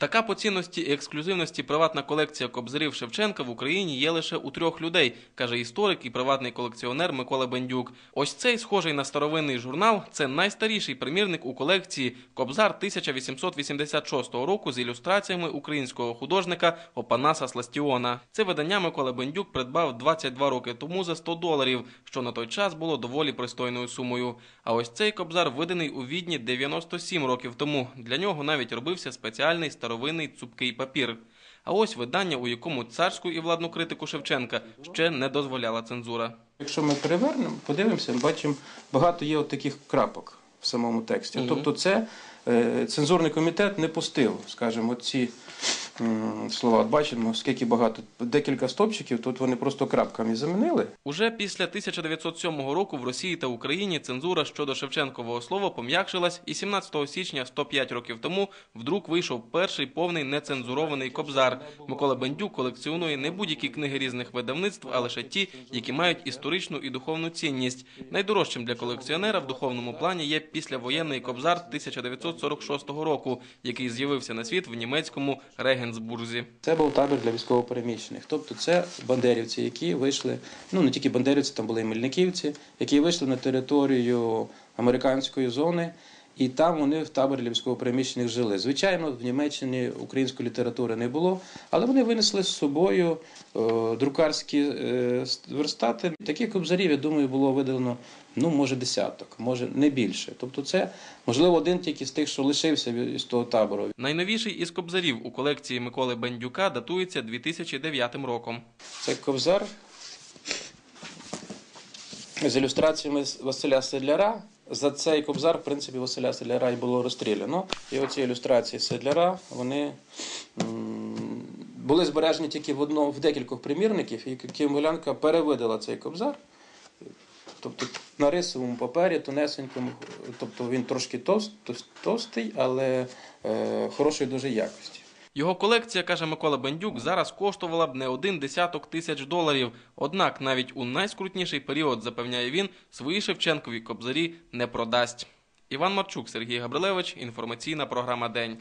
Така по цінності і ексклюзивності приватна колекція кобзарів Шевченка в Україні є лише у трьох людей, каже історик і приватний колекціонер Микола Бендюк. Ось цей схожий на старовинний журнал це найстаріший примірник у колекції Кобзар 1886 року з ілюстраціями українського художника Опанаса Сластіона. Це видання Микола Бендюк придбав 22 роки тому за 100 доларів, що на той час було доволі пристойною сумою. А ось цей кобзар виданий у Відні 97 років тому. Для нього навіть робився спеціальний старовинний цупкий папір. А ось видання, у якому царську і владну критику Шевченка ще не дозволяла цензура. Якщо ми перевернемо, подивимося, бачимо, багато є от таких крапок в самому тексті. Тобто, це е, цензурний комітет не пустив, скажімо, ці слова. Бачимо, скільки багато, декілька стопчиків, тут вони просто крапками замінили. Уже після 1907 року в Росії та Україні цензура щодо Шевченкового слова пом'якшилась, і 17 січня 105 років тому в друк вийшов перший повний нецензурований кобзар. Микола Бендюк колекціонує не будь-які книги різних видавництв, а лише ті, які мають історичну і духовну цінність. Найдорожчим для колекціонера в духовному плані є післявоєнний кобзар 1946 року, який з'явився на світ в німецькому Регенсбурзі. Це був табір для військовопереміщених. Тобто це бандерівці, які вийшли, ну не тільки бандерівці, там були і мельниківці, які вийшли на територію американської зони, і там вони в таборі військовопереміщених жили. Звичайно, в Німеччині української літератури не було, але вони винесли з собою е, друкарські е, верстати. Таких кобзарів, я думаю, було видано ну, може, десяток, може не більше. Тобто, це можливо один тільки з тих, що лишився з того табору. Найновіший із кобзарів у колекції Миколи Бендюка датується 2009 роком. Це ковзар з ілюстраціями Василя Седляра. За цей кобзар, в принципі, Василя Седляра і було розстріляно. І оці ілюстрації Седляра, вони були збережені тільки в одному, в декількох примірників, і Кимолянка перевидала цей кобзар. Тобто на рисовому папері, тонесенькому, тобто він трошки товст, товст- товстий, але е, хорошої дуже якості. Його колекція, каже Микола Бендюк, зараз коштувала б не один десяток тисяч доларів. Однак навіть у найскрутніший період, запевняє він, свої Шевченкові кобзарі не продасть. Іван Марчук, Сергій Габрилевич, інформаційна програма День.